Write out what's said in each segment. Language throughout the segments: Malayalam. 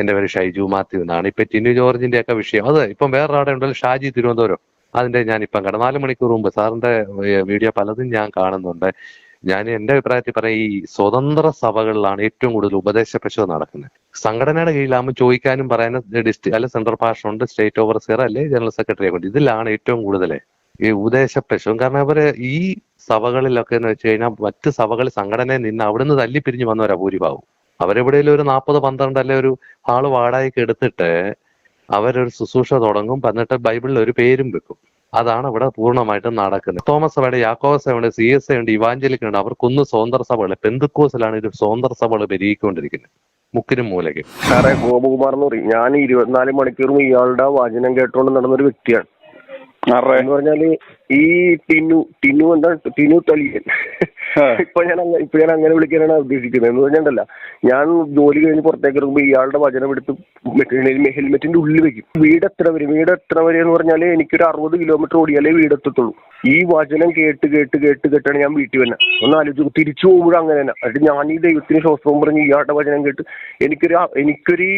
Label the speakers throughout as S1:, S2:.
S1: എന്റെ പേര് ഷൈജു മാത്യു എന്നാണ്. ഇപ്പൊ ടിനു ജോർജിന്റെ ഒക്കെ വിഷയം. അത് ഇപ്പം വേറൊരാടെ ഉണ്ടല്ലോ ഷാജി തിരുവനന്തപുരം. അതിന്റെ ഞാൻ ഇപ്പം കണ്ട നാല് മണിക്കൂർ മുമ്പ് സാറിന്റെ വീഡിയോ പലതും ഞാൻ കാണുന്നുണ്ട്. ഞാൻ എന്റെ അഭിപ്രായത്തിൽ പറയാം ഈ സ്വതന്ത്ര സഭകളിലാണ് ഏറ്റവും കൂടുതൽ ഉപദേശ നടക്കുന്നത്. സംഘടനയുടെ കീഴിലാകുമ്പോൾ ചോദിക്കാനും പറയാനും ഡിസ്ട്രിക്ട് അല്ലെ സെൻട്രൽ ഭാഷ ഉണ്ട് സ്റ്റേറ്റ് ഓവർസിയർ അല്ലെ ജനറൽ സെക്രട്ടറി കൊണ്ട്. ഇതിലാണ് ഏറ്റവും കൂടുതൽ ഈ ഉപദേശ കാരണം അവർ ഈ സഭകളിലൊക്കെ എന്ന് വെച്ച് കഴിഞ്ഞാൽ മറ്റ് സഭകൾ സംഘടനയിൽ നിന്ന് അവിടുന്ന് തല്ലിപ്പിരിഞ്ഞ് വന്നവരാ ഭൂരിഭാഗം അവരെവിടെയും ഒരു നാൽപ്പത് പന്ത്രണ്ട് അല്ലെ ഒരു ഹാൾ വാടകയ്ക്ക് എടുത്തിട്ട് അവരൊരു ശുശ്രൂഷ തുടങ്ങും. എന്നിട്ട് ബൈബിളിൽ ഒരു പേരും വെക്കും. അതാണ് ഇവിടെ പൂർണമായിട്ടും നടക്കുന്നത്. തോമസ് സഭയുടെ യാക്കോബ സഭയുടെ സി എസ് എ ഉണ്ട് ഇവാഞ്ചലിക് ഉണ്ട്. അവർക്കൊന്ന് സ്വതന്ത്ര സഭകൾ പെന്തുക്കോസിലാണ് ഇത് സ്വതന്ത്ര സഭകൾ പെരുകിക്കൊണ്ടിരിക്കുന്നത്. മുക്കിനും മൂലയ്ക്കും.
S2: സാറേ ഗോപകുമാർ എന്ന് പറയും. ഞാൻ ഇരുപത്തിനാല് മണിക്കൂറും ഇയാളുടെ വചനം കേട്ടുകൊണ്ട് നടന്നൊരു വ്യക്തിയാണ്. എന്ന് പറഞ്ഞാൽ ഈ ടിനു ടിനു എന്താ ടിനു തലിയൻ ഇപ്പൊ ഞാൻ ഇപ്പൊ ഞാൻ അങ്ങനെ വിളിക്കാനാണ് ഉദ്ദേശിക്കുന്നത്. എന്ന് പറഞ്ഞാൽ ഞാൻ ജോലി കഴിഞ്ഞ് പുറത്തേക്ക് ഇറങ്ങുമ്പോൾ ഇയാളുടെ വചനം എടുത്ത് മറ്റേ ഹെൽമെറ്റിന്റെ ഉള്ളിൽ വെക്കും. വീട് എത്ര വരെ വീട് എത്ര വരെ എന്ന് പറഞ്ഞാൽ എനിക്കൊരു അറുപത് കിലോമീറ്റർ ഓടിയാലേ വീട് എത്തത്തുള്ളൂ. ഈ വചനം കേട്ട് കേട്ട് കേട്ട് കേട്ടാണ് ഞാൻ വീട്ടിൽ വന്നെ. ഒന്ന് ആലോചിച്ചു തിരിച്ചു പോകുമ്പോഴും അങ്ങനെ തന്നെ. എന്നിട്ട് ഞാൻ ഈ ദൈവത്തിന് ശ്വാസവും പറഞ്ഞ് ഇയാളുടെ വചനം കേട്ട് എനിക്കൊരു എനിക്കൊരു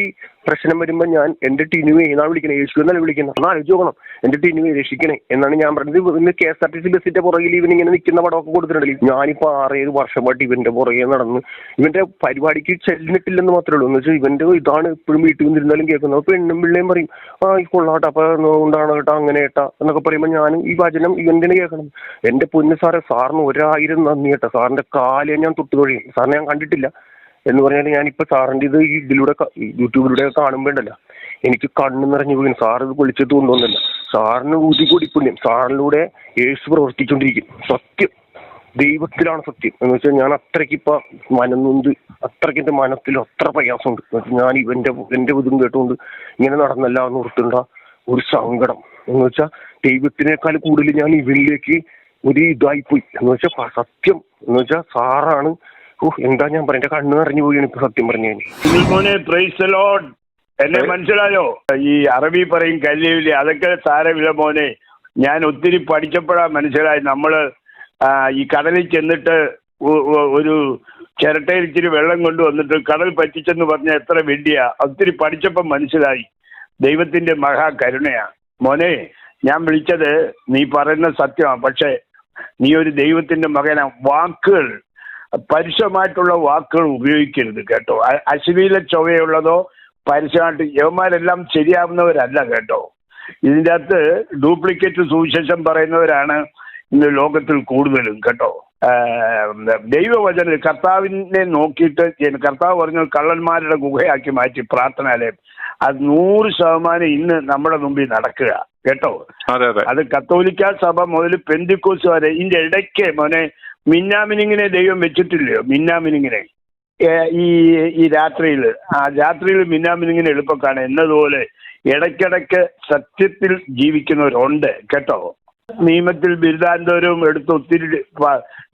S2: പ്രശ്നം വരുമ്പോ ഞാൻ എന്റെ ടിനുവേ എന്നാണ് വിളിക്കണേ യേശു എന്നല്ല വിളിക്കുന്നത്? ഒന്ന് ആലോചിച്ച് നോക്കണം. എന്റെ ടിനുവേ രക്ഷിക്കണേ എന്നാണ് ഞാൻ പറഞ്ഞത്. ഇന്ന് K S R T C ബസ്സിന്റെ പുറകിൽ ഇവൻ ഇങ്ങനെ നിൽക്കുന്ന പടമൊക്കെ കൊടുത്തിട്ടുണ്ടല്ലോ. ഞാനിപ്പോ ആറേഴ് വർഷമായിട്ട് ഇവന്റെ പുറകെ നടന്ന് ഇവന്റെ പരിപാടിക്ക് ചെല്ലിട്ടില്ലെന്ന് മാത്രമേ ഉള്ളൂ. എന്ന് വെച്ചാൽ ഇവന്റെ ഇതാണ് എപ്പോഴും വീട്ടിൽ വന്നിരുന്നാലും കേൾക്കുന്നത്. അപ്പൊ എണ്ണും പിള്ളേയും പറയും ആ ഈ കൊള്ളാട്ട. അപ്പൊ എന്തുകൊണ്ടാണ് കേട്ടോ അങ്ങനെ കേട്ടാ എന്നൊക്കെ പറയുമ്പോൾ ഞാനും ഈ വചനം ഇവന്റെ കേൾക്കണം. എന്റെ പൊന്ന് സാറേ സാറിന് ഒരായിരം നന്ദി കേട്ടോ. സാറിന്റെ കാലേ ഞാൻ തൊട്ടുതൊഴിയും സാറിനെ ഞാൻ കണ്ടിട്ടില്ല. എന്ന് പറഞ്ഞാൽ ഞാൻ ഞാനിപ്പോ സാറിന്റെ ഇത് ഇതിലൂടെ യൂട്യൂബിലൂടെ കാണുമ്പോണ്ടല്ല എനിക്ക് കണ്ണു നിറഞ്ഞു പോയി സാർ ഇത് വിളിച്ചിട്ട് കൊണ്ടൊന്നല്ല സാറിന് ഊതി കൂടി പുണ്യം. സാറിലൂടെ യേശു പ്രവർത്തിച്ചുകൊണ്ടിരിക്കും. സത്യം. ദൈവത്തിലാണ് സത്യം. എന്ന് വെച്ചാൽ ഞാൻ അത്രയ്ക്ക് ഇപ്പൊ മനന്നുണ്ട് അത്രയ്ക്ക് എന്റെ മനസ്സിൽ അത്ര പ്രയാസമുണ്ട്. ഞാൻ ഇവന്റെ എന്റെ ഇതും കേട്ടുകൊണ്ട് ഇങ്ങനെ നടന്നല്ല എന്ന് ഓർത്തുണ്ട ഒരു സങ്കടം. എന്ന് വെച്ചാൽ ദൈവത്തിനേക്കാൾ കൂടുതൽ ഞാൻ ഇവനിലേക്ക് ഒരു ഇതായി പോയി എന്ന് വെച്ചാൽ സത്യം. എന്ന് വെച്ചാൽ സാറാണ്. ഓ എന്താ ഞാൻ പറയാ എന്റെ കണ്ണ് നിറഞ്ഞു പോവുകയാണ് ഇപ്പൊ സത്യം പറഞ്ഞു ഞാൻ
S3: എന്നെ മനസ്സിലായോ? ഈ അറബി പറയും കല്ലിയില്ല അതൊക്കെ സാരമില്ല മോനെ. ഞാൻ ഒത്തിരി പഠിച്ചപ്പോഴാ മനസ്സിലായി നമ്മൾ ഈ കടലിൽ ചെന്നിട്ട് ഒരു ചിരട്ടയിൽ ഇച്ചിരി വെള്ളം കൊണ്ടുവന്നിട്ട് കടൽ പറ്റിച്ചെന്ന് പറഞ്ഞ എത്ര വെടിയാ ഒത്തിരി പഠിച്ചപ്പം മനസ്സിലായി. ദൈവത്തിന്റെ മഹാകരുണയാ. മോനെ ഞാൻ വിളിച്ചത് നീ പറയുന്ന സത്യമാണ് പക്ഷെ നീ ഒരു ദൈവത്തിന്റെ മകനാ. വാക്കുകൾ പരുഷമായിട്ടുള്ള വാക്കുകൾ ഉപയോഗിക്കരുത് കേട്ടോ. അശ്ലീല ചൊവ്വയുള്ളതോ പരുഷമായിട്ട് യവന്മാരെല്ലാം ശരിയാവുന്നവരല്ല കേട്ടോ. ഇതിന്റെ അകത്ത് ഡ്യൂപ്ലിക്കേറ്റ് സുവിശേഷം പറയുന്നവരാണ് ഇന്ന് ലോകത്തിൽ കൂടുതലും കേട്ടോ. ദൈവവചന കർത്താവിനെ നോക്കിയിട്ട് കർത്താവ് പറഞ്ഞു കള്ളന്മാരുടെ ഗുഹയാക്കി മാറ്റി പ്രാർത്ഥനാലയം. അത് നൂറ് ശതമാനം ഇന്ന് നമ്മുടെ മുമ്പിൽ നടക്കുക കേട്ടോ.
S4: അതെ
S3: കത്തോലിക്ക സഭ മുതൽ പെന്തിക്കോസ് വരെ ഇതിന്റെ ഇടയ്ക്ക് മോനെ മിന്നാമിനിങ്ങിനെ ദൈവം വെച്ചിട്ടില്ലയോ? മിന്നാമിനിങ്ങിനെ. ഈ ഈ രാത്രിയിൽ ആ രാത്രിയിൽ മിന്നാമിനിങ്ങനെ എളുപ്പക്കാണ്. എന്നതുപോലെ ഇടയ്ക്കിടയ്ക്ക് സത്യത്തിൽ ജീവിക്കുന്നവരുണ്ട്. കേട്ടോ? നിയമത്തിൽ ബിരുദാനന്തപുരവും എടുത്ത് ഒത്തിരി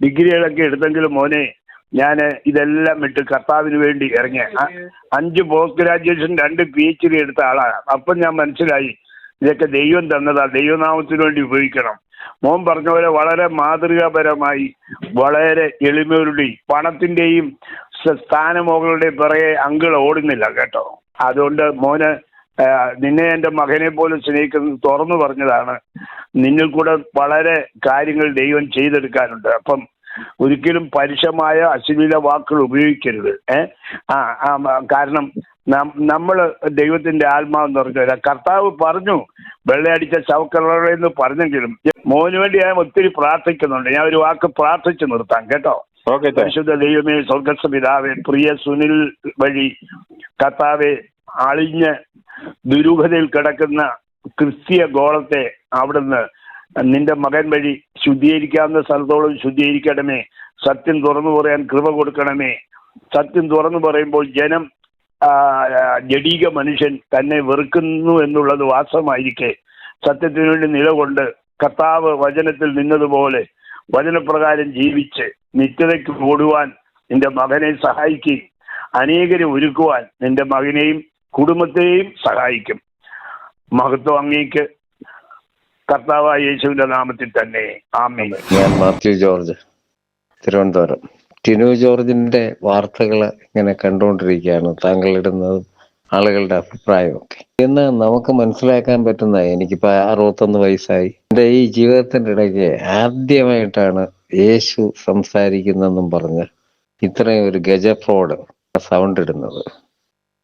S3: ഡിഗ്രികളൊക്കെ എടുത്തെങ്കിലും മോനെ ഞാൻ ഇതെല്ലാം ഇട്ട് കർത്താവിന് വേണ്ടി ഇറങ്ങിയ. അഞ്ച് പോസ്റ്റ് ഗ്രാജുവേഷൻ രണ്ട് പി എച്ച് ഡി എടുത്ത ആളാണ്. അപ്പം ഞാൻ മനസ്സിലായി ഇതൊക്കെ ദൈവം തന്നതാ. ദൈവനാമത്തിന് വേണ്ടി ഉപയോഗിക്കണം. മോൻ പറഞ്ഞ പോലെ വളരെ മാതൃകാപരമായി വളരെ എളിമയോടെ പണത്തിന്റെയും സ- സ്ഥാനമോകളുടെയും പിറകെ അങ്കിൾ ഓടുന്നില്ല കേട്ടോ. അതുകൊണ്ട് മോന് നിന്നെ എന്റെ മകനെ പോലെ സ്നേഹിക്കുന്നത് തുറന്നു പറഞ്ഞതാണ്. നിന്നിൽ കൂടെ വളരെ കാര്യങ്ങൾ ദൈവം ചെയ്തെടുക്കാനുണ്ട്. അപ്പം ഒരിക്കലും പരുഷമായ അശ്ലീല വാക്കുകൾ ഉപയോഗിക്കരുത്. ഏ? ആ കാരണം നമ്മൾ ദൈവത്തിന്റെ ആത്മാവെന്ന് പറഞ്ഞ കർത്താവ് പറഞ്ഞു വെള്ളയടിച്ച ശവക്കറയെന്ന് പറഞ്ഞെങ്കിലും മോന് വേണ്ടി ഞാൻ ഒത്തിരി പ്രാർത്ഥിക്കുന്നുണ്ട്. ഞാൻ ഒരു വാക്ക് പ്രാർത്ഥിച്ചു നിർത്താം കേട്ടോ. പരിശുദ്ധ ദൈവമേ സ്വർഗസ്വപിതാവേ പ്രിയ സുനിൽ വഴി കർത്താവെ അളിഞ്ഞ് ദുരൂഹതയിൽ കിടക്കുന്ന ക്രിസ്തീയ ഗോളത്തെ അവിടുന്ന് നിന്റെ മകൻ വഴി ശുദ്ധീകരിക്കാവുന്ന സ്ഥലത്തോളം ശുദ്ധീകരിക്കണമേ. സത്യം തുറന്നു പറയാൻ കൃപ കൊടുക്കണമേ. സത്യം തുറന്നു പറയുമ്പോൾ ജനം ആ, ജഡീക മനുഷ്യൻ തന്നെ വെറുക്കുന്നു എന്നുള്ളത് വാസ്തവമായിരിക്കെ. സത്യത്തിനു വേണ്ടി നിലകൊണ്ട് കർത്താവ് വചനത്തിൽ നിന്നതുപോലെ വചനപ്രകാരം ജീവിച്ച് നിത്യതയ്ക്ക് ഓടുവാൻ നിന്റെ മകനെ സഹായിക്കുകയും അനേകരെ ഒരുക്കുവാൻ നിന്റെ മകനെയും കുടുംബത്തെയും സഹായിക്കും. മഹത്വം അങ്ങേക്ക് കർത്താവായ യേശുവിന്റെ നാമത്തിൽ തന്നെ. ആമേ
S5: ഞാൻ മാത്യു ജോർജ് തിരുവനന്തപുരം. ടിനു ജോർജിന്റെ വാർത്തകൾ ഇങ്ങനെ കണ്ടുകൊണ്ടിരിക്കുകയാണ്. താങ്കൾ ഇടുന്നതും
S4: ആളുകളുടെ അഭിപ്രായമൊക്കെ ഇന്ന് നമുക്ക് മനസ്സിലാക്കാൻ പറ്റുന്ന എനിക്കിപ്പോ അറുപത്തൊന്ന് വയസ്സായി. എന്റെ ഈ ജീവിതത്തിന്റെ ഇടയ്ക്ക് ആദ്യമായിട്ടാണ് യേശു സംസാരിക്കുന്നെന്നും പറഞ്ഞ് ഇത്രയും ഒരു ഗജഫ്രോഡ് സൗണ്ട് ഇടുന്നത്.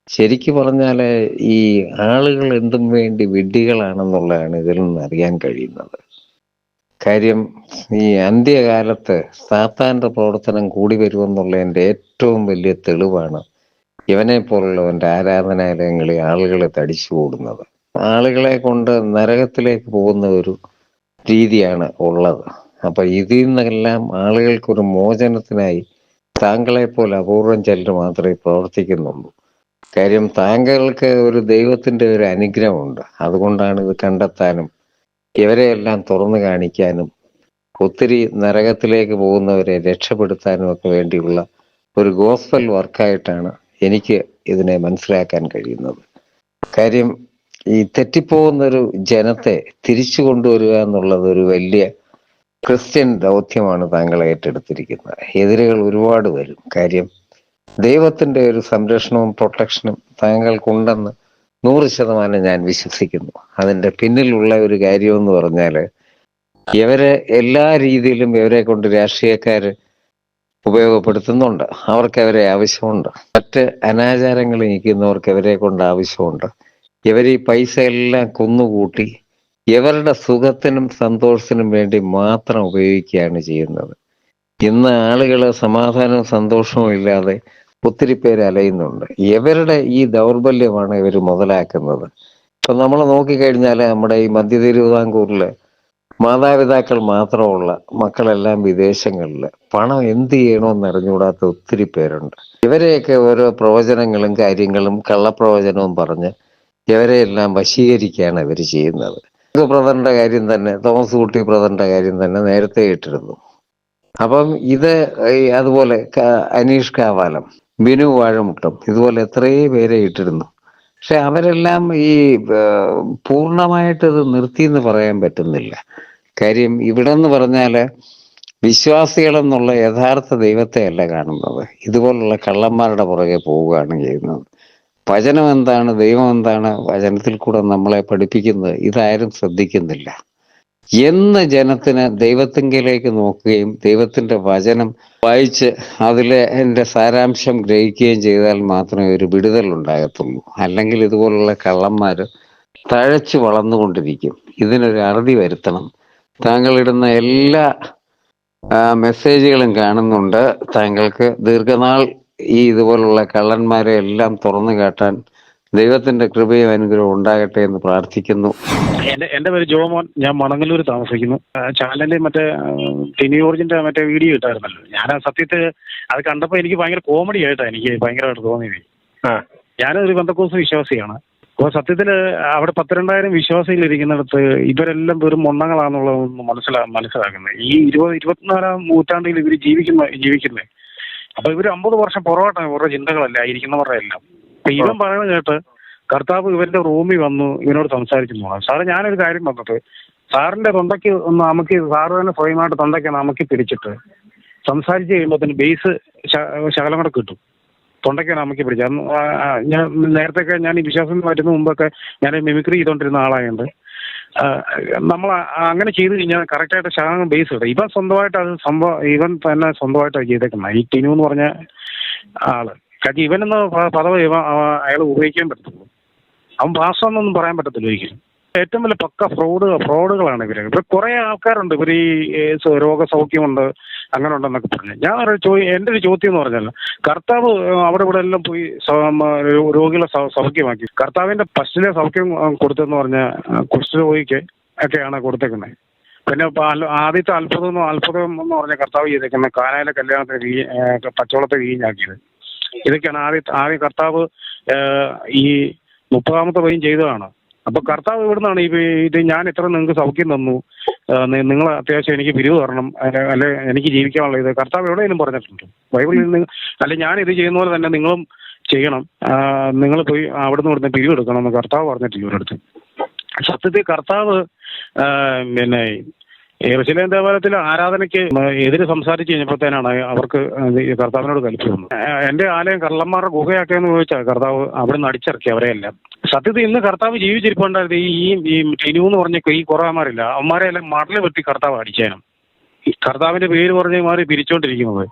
S4: ശരിക്കു പറഞ്ഞാൽ ഈ ആളുകൾ എന്തും വേണ്ടി വിഡ്ഢികളാണെന്നുള്ളതാണ് ഇതിൽ നിന്ന് അറിയാൻ കഴിയുന്നത്. കാര്യം ഈ അന്ത്യകാലത്ത് സാത്താന്റെ പ്രവർത്തനം കൂടി വരുമെന്നുള്ളതിന്റെ ഏറ്റവും വലിയ തെളിവാണ് ഇവനെ പോലുള്ളവന്റെ ആരാധനാലയങ്ങളിൽ ആളുകളെ തടിച്ചു കൂടുന്നത് ആളുകളെ കൊണ്ട് നരകത്തിലേക്ക് പോകുന്ന ഒരു രീതിയാണ് ഉള്ളത്. അപ്പൊ ഇതിൽ നിന്നെല്ലാം ആളുകൾക്കൊരു മോചനത്തിനായി താങ്കളെ പോലെ അപൂർവം ചിലർ മാത്രമേ പ്രവർത്തിക്കുന്നുള്ളൂ. കാര്യം താങ്കൾക്ക് ഒരു ദൈവത്തിന്റെ ഒരു അനുഗ്രഹമുണ്ട്. അതുകൊണ്ടാണ് ഇത് കണ്ടെത്താനും ഇവരെയെല്ലാം തുറന്നു കാണിക്കാനും ഒത്തിരി നരകത്തിലേക്ക് പോകുന്നവരെ രക്ഷപ്പെടുത്താനും ഒക്കെ വേണ്ടിയുള്ള ഒരു ഗോസ്പൽ വർക്കായിട്ടാണ് എനിക്ക് ഇതിനെ മനസ്സിലാക്കാൻ കഴിയുന്നത്. കാര്യം ഈ തെറ്റിപ്പോകുന്ന ഒരു ജനത്തെ തിരിച്ചു കൊണ്ടുവരിക എന്നുള്ളത് ഒരു വലിയ ക്രിസ്ത്യൻ ദൗത്യമാണ് താങ്കൾ ഏറ്റെടുത്തിരിക്കുന്നത്. എതിരുകൾ ഒരുപാട് വരും. കാര്യം ദൈവത്തിന്റെ ഒരു സംരക്ഷണവും പ്രൊട്ടക്ഷനും താങ്കൾക്കുണ്ടെന്ന് നൂറ് ശതമാനം ഞാൻ വിശ്വസിക്കുന്നു. അതിന്റെ പിന്നിലുള്ള ഒരു കാര്യം എന്ന് പറഞ്ഞാൽ ഇവരെ എല്ലാ രീതിയിലും ഇവരെ കൊണ്ട് രാഷ്ട്രീയക്കാര് ഉപയോഗപ്പെടുത്തുന്നുണ്ട്. അവർക്ക് അവരെ ആവശ്യമുണ്ട്. മറ്റ് അനാചാരങ്ങൾ നീക്കുന്നവർക്ക് ഇവരെ കൊണ്ട് ആവശ്യമുണ്ട്. ഇവർ ഈ പൈസ എല്ലാം കുന്നുകൂട്ടി ഇവരുടെ സുഖത്തിനും സന്തോഷത്തിനും വേണ്ടി മാത്രം ഉപയോഗിക്കുകയാണ് ചെയ്യുന്നത്. ഇന്ന് ആളുകൾ സമാധാനവും സന്തോഷവും ഇല്ലാതെ ഒത്തിരി പേര് അലയുന്നുണ്ട്. ഇവരുടെ ഈ ദൗർബല്യമാണ് ഇവർ മുതലാക്കുന്നത്? ഇപ്പൊ നമ്മൾ നോക്കിക്കഴിഞ്ഞാൽ നമ്മുടെ ഈ മധ്യ തിരുവിതാംകൂറിൽ മാതാപിതാക്കൾ മാത്രമുള്ള മക്കളെല്ലാം വിദേശങ്ങളിൽ പണം എന്ത് ചെയ്യണമെന്ന് അറിഞ്ഞുകൂടാത്ത ഒത്തിരി പേരുണ്ട്. ഇവരെയൊക്കെ ഓരോ പ്രവചനങ്ങളും കാര്യങ്ങളും കള്ളപ്രവചനവും പറഞ്ഞ് ഇവരെയെല്ലാം വശീകരിക്കുകയാണ് ഇവർ ചെയ്യുന്നത്. ബ്രദറിന്റെ കാര്യം തന്നെ തോമസ് കുട്ടി ബ്രദറിന്റെ കാര്യം തന്നെ നേരത്തെ ഇട്ടിരുന്നു. അപ്പം ഇത് അതുപോലെ അനീഷ് കാവാലം ബിനു വാഴമുട്ടം ഇതുപോലെ എത്രയേ പേരെ ഇട്ടിരുന്നു. പക്ഷെ അവരെല്ലാം ഈ പൂർണമായിട്ട് ഇത് നിർത്തി എന്ന് പറയാൻ പറ്റുന്നില്ല. കാര്യം ഇവിടെ എന്ന് പറഞ്ഞാൽ വിശ്വാസികളെന്നുള്ള യഥാർത്ഥ ദൈവത്തെ അല്ല കാണുന്നത്. ഇതുപോലുള്ള കള്ളന്മാരുടെ പുറകെ പോവുകയാണ് ചെയ്യുന്നത്. വചനം എന്താണ് ദൈവം എന്താണ് വചനത്തിൽ കൂടെ നമ്മളെ പഠിപ്പിക്കുന്നത്? ഇതാരും ശ്രദ്ധിക്കുന്നില്ല. എന്ന് ജനത്തിന് ദൈവത്തിങ്കിലേക്ക് നോക്കുകയും ദൈവത്തിന്റെ വചനം വായിച്ച് അതിലെ എന്റെ സാരാംശം ഗ്രഹിക്കുകയും ചെയ്താൽ മാത്രമേ ഒരു വിടുതൽ ഉണ്ടാകത്തുള്ളൂ. അല്ലെങ്കിൽ ഇതുപോലുള്ള കള്ളന്മാര് തഴച്ചു വളർന്നുകൊണ്ടിരിക്കും. ഇതിനൊരു അറുതി വരുത്തണം. താങ്കളിടുന്ന എല്ലാ മെസ്സേജുകളും കാണുന്നുണ്ട്. താങ്കൾക്ക് ദീർഘനാൾ ഈ ഇതുപോലുള്ള കള്ളന്മാരെ എല്ലാം തുറന്നു കാട്ടാൻ ദൈവത്തിന്റെ കൃപയും അനുഗ്രഹവും ഉണ്ടാകട്ടെ എന്ന് പ്രാർത്ഥിക്കുന്നു.
S5: എന്റെ എന്റെ പേര് ജോമോൻ ഞാൻ മണങ്ങല്ലൂർ താമസിക്കുന്നു. ചാനലിൽ മറ്റേ ടിനിയോർജിന്റെ മറ്റേ വീഡിയോ ഇട്ടായിരുന്നല്ലോ. ഞാൻ ആ സത്യത്തിൽ അത് കണ്ടപ്പോൾ എനിക്ക് ഭയങ്കര കോമഡി ആയിട്ടാണ് എനിക്ക് ഭയങ്കരമായിട്ട് തോന്നിയത്.
S2: ആ.
S5: ഞാനൊരു ബന്ധക്കോസ് വിശ്വാസിയാണ്. അപ്പോൾ സത്യത്തിൽ അവിടെ പത്തിരണ്ടായിരം വിശ്വാസികൾ ഇരിക്കുന്നിടത്ത് ഇവരെല്ലാം വെറും മൊണ്ണങ്ങളാണെന്നുള്ളതൊന്നും മനസ്സിലാ മനസ്സിലാക്കുന്നത് ഈ ഇരുപത് ഇരുപത്തിനാലാം നൂറ്റാണ്ടിൽ ഇവർ ജീവിക്കുന്ന ജീവിക്കുന്നത് അപ്പൊ ഇവർ അമ്പത് വർഷം പുറകോട്ടാണ് ഇവരുടെ ചിന്തകളല്ല ഇരിക്കുന്നവരുടെ എല്ലാം. അപ്പൊ ഇവൻ പറയുന്നത് കേട്ട് കർത്താവ് ഇവന്റെ റൂമിൽ വന്നു ഇവനോട് സംസാരിച്ചു പോകണം സാറ് ഞാനൊരു കാര്യം പറഞ്ഞത്. സാറിന്റെ തൊണ്ടയ്ക്ക് ഒന്ന് നമുക്ക് സാറ് തന്നെ സ്വയമായിട്ട് തൊണ്ടയ്ക്ക് നമുക്ക് പിടിച്ചിട്ട് സംസാരിച്ച് കഴിയുമ്പോൾ ബേസ് ശകലം കൂടെ കിട്ടും. തൊണ്ടയ്ക്ക് നമുക്ക് പിടിച്ച ഞാൻ നേരത്തെ ഞാൻ ഈ വിശ്വാസം വരുന്ന മുമ്പൊക്കെ ഞാൻ മിമിക്രി ചെയ്തുകൊണ്ടിരുന്ന ആളായതുകൊണ്ട് നമ്മൾ അങ്ങനെ ചെയ്തു കഴിഞ്ഞാൽ കറക്റ്റായിട്ട് ശതമാനം ബേസ് കിട്ടും. ഇവൻ സ്വന്തമായിട്ട് അത് സംഭവം ഇവൻ തന്നെ സ്വന്തമായിട്ട് ചെയ്തേക്കുന്നത് ഈ ടിനു എന്ന് പറഞ്ഞ ആൾ. കാര്യം ഇവനെന്ന് പദവി ഇവൻ അയാൾ ഉപയോഗിക്കാൻ പറ്റത്തുള്ളൂ. അവൻ പാസ്വാന്നൊന്നും പറയാൻ പറ്റത്തില്ല ഒരിക്കലും. ഏറ്റവും വലിയ പക്ക ഫ്രോഡ് ഫ്രോഡുകളാണ് ഇവർ കുറെ ആൾക്കാരുണ്ട്. ഇവർ ഈ രോഗസൗഖ്യമുണ്ട്. അങ്ങനെ ഉണ്ടെന്നൊക്കെ പറഞ്ഞു. ഞാൻ ഒരു എന്റെ ഒരു ചോദ്യം എന്ന് പറഞ്ഞാൽ കർത്താവ് അവിടെ ഇവിടെ എല്ലാം പോയി രോഗികളെ സൗഖ്യമാക്കി. കർത്താവിന്റെ ഫസ്റ്റിലെ സൗഖ്യം കൊടുത്തെന്ന് പറഞ്ഞ കുഷ്ഠരോഗിക്ക് ഒക്കെയാണ് കൊടുത്തേക്കുന്നത് പിന്നെ ആദ്യത്തെ അത്ഭുതം അത്ഭുതം എന്ന് പറഞ്ഞ കർത്താവ് ചെയ്തേക്കുന്ന കാനായിലെ കല്യാണത്തിന് പച്ചവളത്തെ വീഞ്ഞാക്കിയത്. ഇതൊക്കെയാണ് ആദ്യ ആദ്യ കർത്താവ് ഈ മുപ്പതാമത്തെ വൈൻ ചെയ്തതാണ്. അപ്പൊ കർത്താവ് ഇവിടുന്നാണ് ഈ ഇത് ഞാൻ എത്ര നിങ്ങൾക്ക് സൗഖ്യം തന്നു. നിങ്ങൾ അത്യാവശ്യം എനിക്ക് പിരിവ് തരണം. അല്ലെ എനിക്ക് ജീവിക്കാനുള്ള ഇത്. കർത്താവ് എവിടെയെങ്കിലും പറഞ്ഞിട്ടുണ്ട്. ബൈബിളിൽ നിന്ന് അല്ലെ ഞാൻ ഇത് ചെയ്യുന്ന പോലെ തന്നെ നിങ്ങളും ചെയ്യണം. നിങ്ങൾ പോയി അവിടുന്ന് ഇവിടുന്ന് പിരിവ് എടുക്കണം എന്ന് കർത്താവ് പറഞ്ഞിട്ടില്ല ഇവരടുത്ത് സത്യത്തിൽ കർത്താവ് പിന്നെ എറുശലേം ദേവാലയത്തിൽ ആരാധനയ്ക്ക് എതിര് സംസാരിച്ചു കഴിഞ്ഞപ്പോഴത്തേനാണ് അവർക്ക് കർത്താവിനോട് കലിപ്പ് വന്നത് എന്റെ ആലയം കള്ളന്മാരുടെ ഗുഹയാക്കിയെന്ന് ചോദിച്ചാൽ കർത്താവ് അവിടെ നിന്ന് അടിച്ചിറക്കി അവരെയെല്ലാം സത്യത്തിൽ ഇന്ന് കർത്താവ് ജീവിച്ചിരിപ്പുണ്ടായിരുന്നു. ഈ ഈ ടിനു എന്ന് പറഞ്ഞ ഈ കുറവന്മാരില്ല അവന്മാരെ എല്ലാം മടൽ വെട്ടി കർത്താവ് അടിച്ചേനും. കർത്താവിന്റെ പേര് പറഞ്ഞ് മാറി പിരിച്ചോണ്ടിരിക്കുന്നത്.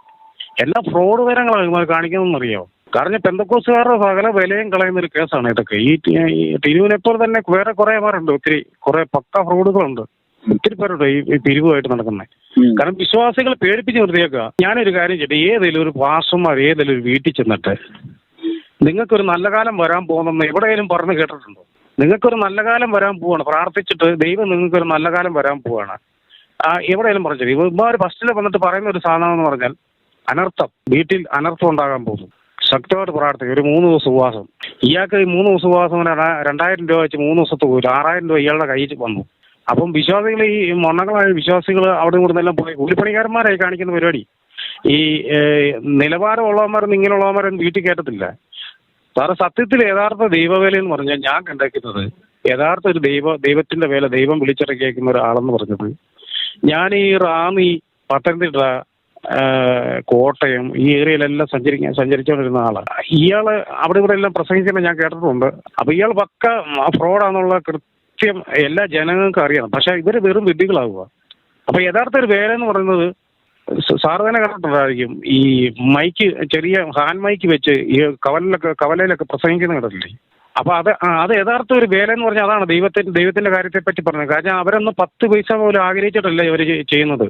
S5: എല്ലാ ഫ്രോഡ് വിവരങ്ങളാണ് ഇവന്മാർ കാണിക്കുന്നതെന്ന് കാരണം പെന്തക്കോസുകാരുടെ സകല വിലയും കളയുന്ന ഒരു കേസാണ് ഇതൊക്കെ. ഈ ടിനുവിനെപ്പോലെ തന്നെ വേറെ കുറെ മാറുണ്ട് ഒത്തിരി. കുറെ പക്ക ഫ്രോഡുകളുണ്ട്. ഒത്തിരി പേരുണ്ട് ഈ പിരിവുമായിട്ട് നടക്കുന്നത് കാരണം വിശ്വാസികളെ പേടിപ്പിച്ച് നിർത്തിയേക്കുക. ഞാനൊരു കാര്യം ചെയ്യട്ടെ ഏതെങ്കിലും ഒരു പാസ്റ്റർമാർ ഏതെങ്കിലും ഒരു വീട്ടിൽ ചെന്നിട്ട് നിങ്ങൾക്കൊരു നല്ല കാലം വരാൻ പോകുന്നെന്ന് എവിടെയെങ്കിലും പറഞ്ഞു കേട്ടിട്ടുണ്ടോ? നിങ്ങൾക്കൊരു നല്ല കാലം വരാൻ പോവാണ്. പ്രാർത്ഥിച്ചിട്ട് ദൈവം നിങ്ങൾക്കൊരു നല്ല കാലം വരാൻ പോവാണ്. എവിടെയെങ്കിലും പറഞ്ഞു ഇവന്മാർ ഫസ്റ്റിൽ വന്നിട്ട് പറയുന്ന ഒരു സാധനം എന്ന് പറഞ്ഞാൽ അനർത്ഥം. വീട്ടിൽ അനർത്ഥം ഉണ്ടാകാൻ പോകും. ശക്തമായിട്ട് പ്രാർത്ഥിക്കും. ഒരു മൂന്ന് ദിവസം ഉപവാസം. ഇയാൾക്ക് ഈ മൂന്ന് ദിവസം ഉപവാസം രണ്ടായിരം രൂപ വെച്ച് മൂന്ന് ദിവസത്തെ പോയി ആറായിരം രൂപ ഇയാളുടെ കയ്യിൽ വന്നു. അപ്പം വിശ്വാസികൾ ഈ മണ്ണങ്ങളായ വിശ്വാസികൾ അവിടെ എല്ലാം പോയി കൂലിപ്പണിക്കാരന്മാരായി കാണിക്കുന്ന പരിപാടി. ഈ നിലവാരമുള്ളവന്മാരും ഇങ്ങനെയുള്ളവന്മാരൊന്നും വീട്ടിൽ കയറ്റത്തില്ല. സാറ് സത്യത്തിൽ യഥാർത്ഥ ദൈവവേല എന്ന് പറഞ്ഞാൽ ഞാൻ കണ്ടേക്കുന്നത് യഥാർത്ഥ ഒരു ദൈവ ദൈവത്തിന്റെ വേല ദൈവം വിളിച്ചിറക്കിയേക്കുന്ന ഒരാളെന്ന് പറഞ്ഞത് ഞാൻ ഈ റാന്നി പത്തനംതിട്ട കോട്ടയം ഈ ഏരിയയിലെല്ലാം സഞ്ചരിക്കാൻ സഞ്ചരിച്ചുകൊണ്ടിരുന്ന ആളാണ് ഇയാൾ അവിടെ ഇവിടെ എല്ലാം പ്രസംഗിക്കുന്ന ഞാൻ കേട്ടിട്ടുണ്ട്. അപ്പൊ ഇയാൾ പക്ക ഫ്രോഡാന്നുള്ള കൃത്യം എല്ലാ ജനങ്ങൾക്കും അറിയണം. പക്ഷെ ഇവർ വെറും വിഡ്ഢികളാവുക. അപ്പൊ യഥാർത്ഥ ഒരു വേല എന്ന് പറയുന്നത് സാറ് തന്നെ കണ്ടിട്ടുണ്ടായിരിക്കും. ഈ മൈക്ക് ചെറിയ ഹാൻഡ് മൈക്ക് വെച്ച് ഈ കവലിലൊക്കെ കവലയിലൊക്കെ പ്രസംഗിക്കുന്ന കണ്ടിട്ടില്ലേ? അപ്പൊ അത് അത് യഥാർത്ഥ ഒരു വേല എന്ന് പറഞ്ഞാൽ അതാണ് ദൈവത്തിന്റെ ദൈവത്തിന്റെ കാര്യത്തെ പറ്റി പറഞ്ഞത്. കാരണം അവരൊന്നും പത്ത് പൈസ പോലും ആഗ്രഹിച്ചിട്ടല്ല ഇവർ ചെയ്യുന്നത്.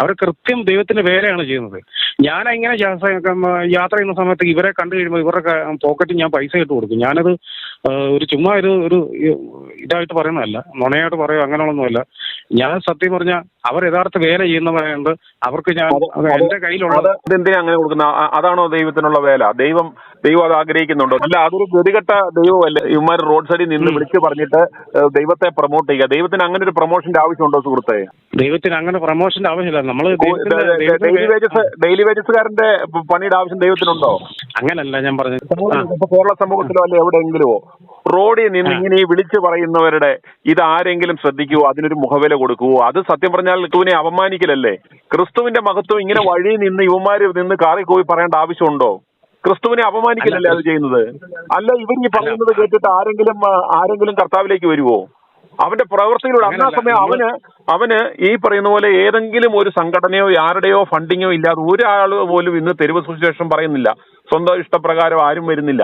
S5: അവർ കൃത്യം ദൈവത്തിന്റെ വേലയാണ് ചെയ്യുന്നത്. ഞാൻ ഇങ്ങനെ യാത്ര ചെയ്യുന്ന സമയത്ത് ഇവരെ കണ്ടു കഴിയുമ്പോൾ ഇവരുടെ പോക്കറ്റിൽ ഞാൻ പൈസ ഇട്ട് കൊടുക്കും. ഞാനത് ഒരു ചുമ്മാ ഒരു ഒരു ഇതായിട്ട് പറയുന്നതല്ല. നുണയായിട്ട് പറയുക അങ്ങനെയുള്ളൊന്നുമല്ല ഞാൻ സത്യം പറഞ്ഞാൽ അവർ യഥാർത്ഥ വേല ചെയ്യുന്നവരുണ്ട് അവർക്ക് ഞാൻ എന്റെ കയ്യിലുള്ള
S6: അങ്ങനെ കൊടുക്കുന്ന അതാണോ ദൈവത്തിനുള്ള വേല? ദൈവം ദൈവം അത് ആഗ്രഹിക്കുന്നുണ്ടോ. അല്ല അതൊരു ഗതികെട്ട ദൈവമല്ലേ? ഇവന്മാർ റോഡ് സൈഡിൽ നിന്ന് വിളിച്ചു പറഞ്ഞിട്ട് ദൈവത്തെ പ്രൊമോട്ട് ചെയ്യുക. ദൈവത്തിന് അങ്ങനെ ഒരു പ്രൊമോഷന്റെ ആവശ്യമുണ്ടോ സുഹൃത്തെ?
S5: ദൈവത്തിന് അങ്ങനെ പ്രൊമോഷന്റെ ആവശ്യമില്ല. നമ്മൾ
S6: ഡെയിലി വേജസ് ഡെയിലി വേജസുകാരന്റെ പണിയുടെ ആവശ്യം ദൈവത്തിനുണ്ടോ?
S5: അങ്ങനല്ല ഞാൻ പറഞ്ഞത്.
S6: കേരള സമൂഹത്തിലോ അല്ലെ എവിടെയെങ്കിലുമോ റോഡിൽ നിന്ന് ഇങ്ങനെ ഈ വിളിച്ചു പറയുന്നവരുടെ ഇത് ആരെങ്കിലും ശ്രദ്ധിക്കുവോ? അതിനൊരു മുഖവില കൊടുക്കുവോ? അത് സത്യം പറഞ്ഞാൽ ക്രിസ്തുവിനെ അപമാനിക്കലല്ലേ? ക്രിസ്തുവിന്റെ മഹത്വം ഇങ്ങനെ വഴി നിന്ന് ഇവന്മാര് നിന്ന് കാറി പറയേണ്ട ആവശ്യമുണ്ടോ? ക്രിസ്തുവിനെ അപമാനിക്കില്ലല്ലേ അത് ചെയ്യുന്നത്? അല്ല ഇവർ ഈ പറയുന്നത് കേട്ടിട്ട് ആരെങ്കിലും ആരെങ്കിലും കർത്താവിലേക്ക് വരുവോ? അവന്റെ പ്രവൃത്തിയിലൂടെ അന്നാ സമയം അവന് അവന് ഈ പറയുന്ന പോലെ ഏതെങ്കിലും ഒരു സംഘടനയോ ആരുടെയോ ഫണ്ടിങ്ങോ ഇല്ലാതെ ഒരാൾ പോലും ഇന്ന് തെരുവ് സുവിശേഷം പറയുന്നില്ല. സ്വന്തം ഇഷ്ടപ്രകാരം ആരും വരുന്നില്ല.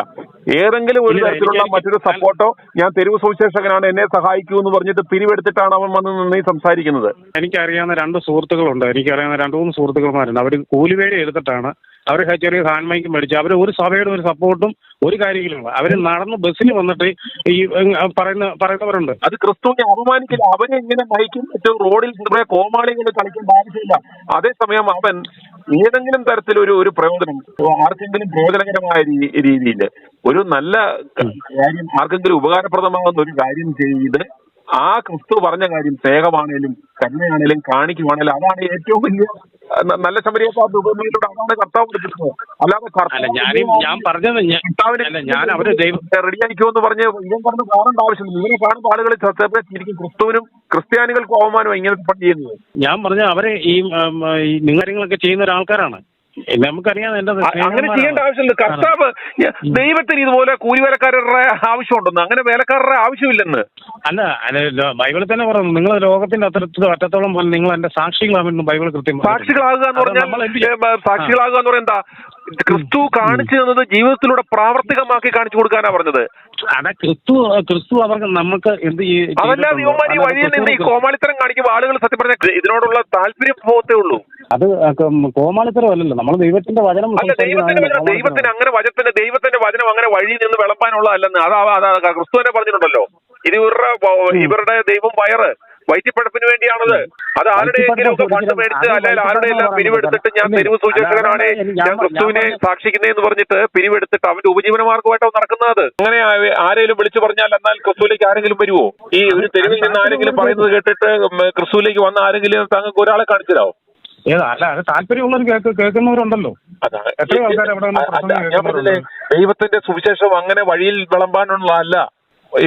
S6: ഏതെങ്കിലും ഒരു തരത്തിലുള്ള മറ്റൊരു സപ്പോർട്ടോ ഞാൻ തെരുവ് സുവിശേഷകനാണ് എന്നെ സഹായിക്കൂ എന്ന് പറഞ്ഞിട്ട് പിരിവെടുത്തിട്ടാണ് അവൻ വന്ന് നിന്ന് സംസാരിക്കുന്നത്.
S5: എനിക്കറിയാവുന്ന രണ്ട് സുഹൃത്തുക്കളുണ്ട്. എനിക്കറിയാവുന്ന രണ്ട് മൂന്ന് സുഹൃത്തുക്കന്മാരുണ്ട് അവർ കൂലിവേല എടുത്തിട്ടാണ് അവർ ചെറിയ ഹാൻഡ് മൈക്ക് മേടിച്ച് അവർ ഒരു സഭയുടെ ഒരു സപ്പോർട്ടും ഒരു കാര്യങ്ങളും അവർ നടന്ന് ബസ്സിൽ വന്നിട്ട് ഈ പറയുന്ന പറയുന്നവരുണ്ട്.
S6: അത് ക്രിസ്തുവിനെ അപമാനിക്കില്ല. അവരെ ഇങ്ങനെ നയിക്കും. മറ്റു റോഡിൽ കുറെ കോമാളികൾ കളിക്കേണ്ട ആവശ്യമില്ല അതേസമയം അവൻ ഏതെങ്കിലും തരത്തിലൊരു ഒരു പ്രയോജനം ആർക്കെങ്കിലും പ്രയോജനകരമായ രീതിയിൽ ഒരു നല്ല കാര്യം ആർക്കെങ്കിലും ഉപകാരപ്രദമാകുന്ന ഒരു കാര്യം ചെയ്ത് ആ ക്രിസ്തു പറഞ്ഞ കാര്യം സ്നേഹമാണേലും കരുണയാണേലും കാണിക്കുവാണേലും അതാണ് ഏറ്റവും വലിയ നല്ല ശബരിയക്കാർ ഉപമയിലൂടെ അതാണ് കർത്താവ് പഠിപ്പിച്ചത്. അല്ലാതെ
S5: അല്ല ഞാൻ ഞാൻ പറഞ്ഞത് ഞാൻ അല്ല ഞാൻ അവരെ ദൈവം
S6: റെഡി ആയിക്കോന്ന് പറഞ്ഞ് ഇവൻ പറഞ്ഞ് കാണേണ്ട ആവശ്യമില്ല. ഇവനെ കാണുമ്പോൾ ആളുകൾ ശരിക്കും ക്രിസ്തുവിനും ക്രിസ്ത്യാനികൾക്കും അവമാനം ഇങ്ങനെ പണി ചെയ്യുന്നത്.
S5: ഞാൻ പറഞ്ഞ അവരെ ഈ ഉം, ഈ നിങ്ങളൊക്കെ ചെയ്യുന്ന ഒരാൾക്കാരാണ്. നമുക്കറിയാം
S6: അങ്ങനെ ചെയ്യേണ്ട ആവശ്യമില്ല. കർത്താവ് ദൈവത്തിന് ഇതുപോലെ കൂലിവേലക്കാരുടെ ആവശ്യമുണ്ടെന്ന്. അങ്ങനെ വേലക്കാരുടെ ആവശ്യമില്ലെന്ന്.
S5: അല്ല അല്ല ബൈബിളിൽ തന്നെ പറഞ്ഞു നിങ്ങൾ ലോകത്തിന്റെ അത്തരത്തിൽ അറ്റത്തോളം പോലെ നിങ്ങൾ എന്റെ സാക്ഷികളാകുമെന്ന് ബൈബിൾ കൃത്യം
S6: സാക്ഷികളാകുക എന്ന് പറഞ്ഞാൽ സാക്ഷികളാകുക എന്ന് പറഞ്ഞാൽ എന്താ? ക്രിസ്തു കാണിച്ചു തന്നത് ജീവിതത്തിലൂടെ പ്രാവർത്തികമാക്കി കാണിച്ചു കൊടുക്കാനാ പറഞ്ഞത്.
S5: അതാ ക്രിസ്തു ക്രിസ്തു അവർക്ക് നമുക്ക് എന്ത്
S6: അതല്ലാതെ? ഇവന്മാർ ഈ വഴിയിൽ നിന്ന് ഈ കോമാളിത്തരം കാണിക്കുമ്പോൾ ആളുകൾ സത്യം പറഞ്ഞ ഇതിനോടുള്ള താല്പര്യം പോകത്തേ ഉള്ളൂ.
S5: അത് കോമാളിത്തരം അല്ലല്ലോ നമ്മൾ ദൈവത്തിന്റെ വചനം
S6: ദൈവത്തിന് അങ്ങനെ വചനത്തിന്റെ ദൈവത്തിന്റെ വചനം അങ്ങനെ വഴിയിൽ നിന്ന് വിളപ്പാനുള്ളതല്ലെന്ന് അതാ അതാ ക്രിസ്തു തന്നെ പറഞ്ഞിട്ടുണ്ടല്ലോ. ഇത് ഇവരുടെ ഇവരുടെ ദൈവം വയറ്. വൈദ്യപ്പെടുപ്പിന് വേണ്ടിയാണത്. അത് ആരുടെയെങ്കിലും ഒക്കെ ഫണ്ട് മേടിച്ച് അല്ലെങ്കിൽ ആരുടെ എല്ലാം പിരിവെടുത്തിട്ട് ഞാൻ തെരുവ് സൂചകനാണ്? ഞാൻ ക്രിസ്തുവിനെ സാക്ഷിക്കുന്നതെന്ന് പറഞ്ഞിട്ട് പിരിവെടുത്തിട്ട് അവന്റെ ഉപജീവന മാർഗമായിട്ടാണ് നടക്കുന്നത് അങ്ങനെ ആരെങ്കിലും വിളിച്ചു പറഞ്ഞാൽ എന്നാൽ ക്രിസ്തുവിലേക്ക് ആരെങ്കിലും വരുമോ ഈ ഒരു തെരുവിൽ നിന്ന് ആരെങ്കിലും പറയുന്നത് കേട്ടിട്ട് ക്രിസ്തുവിലേക്ക് വന്ന ആരെങ്കിലും താങ്കൾക്ക് ഒരാളെ കാണിച്ചതാവും
S5: ഏതാ അല്ല അത് താല്പര്യമുള്ളവർ കേക്ക് കേൾക്കുന്നവരുണ്ടല്ലോ.
S6: അതാണ്
S5: എത്രയോ ആൾക്കാർ അവിടെ
S6: ദൈവത്തിന്റെ സുവിശേഷം അങ്ങനെ വഴിയിൽ വിളമ്പാനുള്ളതല്ല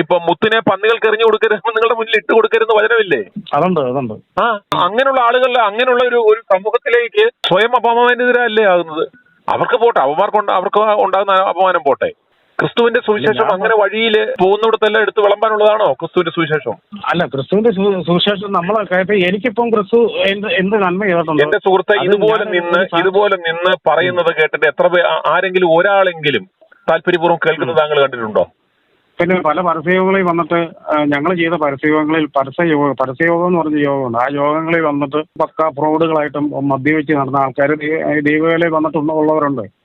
S6: ഇപ്പൊ മുത്തിനെ പന്നികൾക്ക് എറിഞ്ഞു കൊടുക്കരുത് നിങ്ങളുടെ മുന്നിൽ ഇട്ട് കൊടുക്കരുത് വചനമില്ലേ?
S5: അതുണ്ട് അതുണ്ട്.
S6: ആ അങ്ങനെയുള്ള ആളുകൾ അങ്ങനെയുള്ള ഒരു ഒരു സമൂഹത്തിലേക്ക് സ്വയം അപമാനിതരല്ലേ ആകുന്നത്? അവർക്ക് പോട്ടെ അവന്മാർക്ക് അവർക്ക് ഉണ്ടാകുന്ന അപമാനം പോട്ടെ. ക്രിസ്തുവിന്റെ സുവിശേഷം അങ്ങനെ വഴിയിൽ പോകുന്നിടത്തെല്ലാം എടുത്ത് വിളമ്പാനുള്ളതാണോ ക്രിസ്തുവിന്റെ സുവിശേഷം?
S5: അല്ല ക്രിസ്തുവിന്റെ സുവിശേഷം ഇപ്പൊ എനിക്കിപ്പം ക്രിസ്തു എന്ത് നന്മ ചെയ്തിട്ടുണ്ട്?
S6: എന്റെ സുഹൃത്തെ ഇതുപോലെ നിന്ന് ഇതുപോലെ നിന്ന് പറയുന്നത് കേട്ടിട്ട് എത്ര ആരെങ്കിലും ഒരാളെങ്കിലും താല്പര്യപൂർവം കേൾക്കുന്നത് താങ്കൾ കണ്ടിട്ടുണ്ടോ?
S5: പിന്നെ പല പരസ്യയോഗങ്ങളിൽ വന്നിട്ട് ഞങ്ങൾ ചെയ്ത പരസ്യയോഗങ്ങളിൽ പരസ്യയോഗം പരസ്യയോഗം എന്ന് പറഞ്ഞ യോഗമുണ്ട്. ആ യോഗങ്ങളിൽ വന്നിട്ട് പക്ക ഫ്രോഡുകളായിട്ടും മദ്യവെച്ച് നടന്ന ആൾക്കാർ ദൈവവേലയിൽ വന്നിട്ടുണ്ട് ഉള്ളവരുണ്ട്.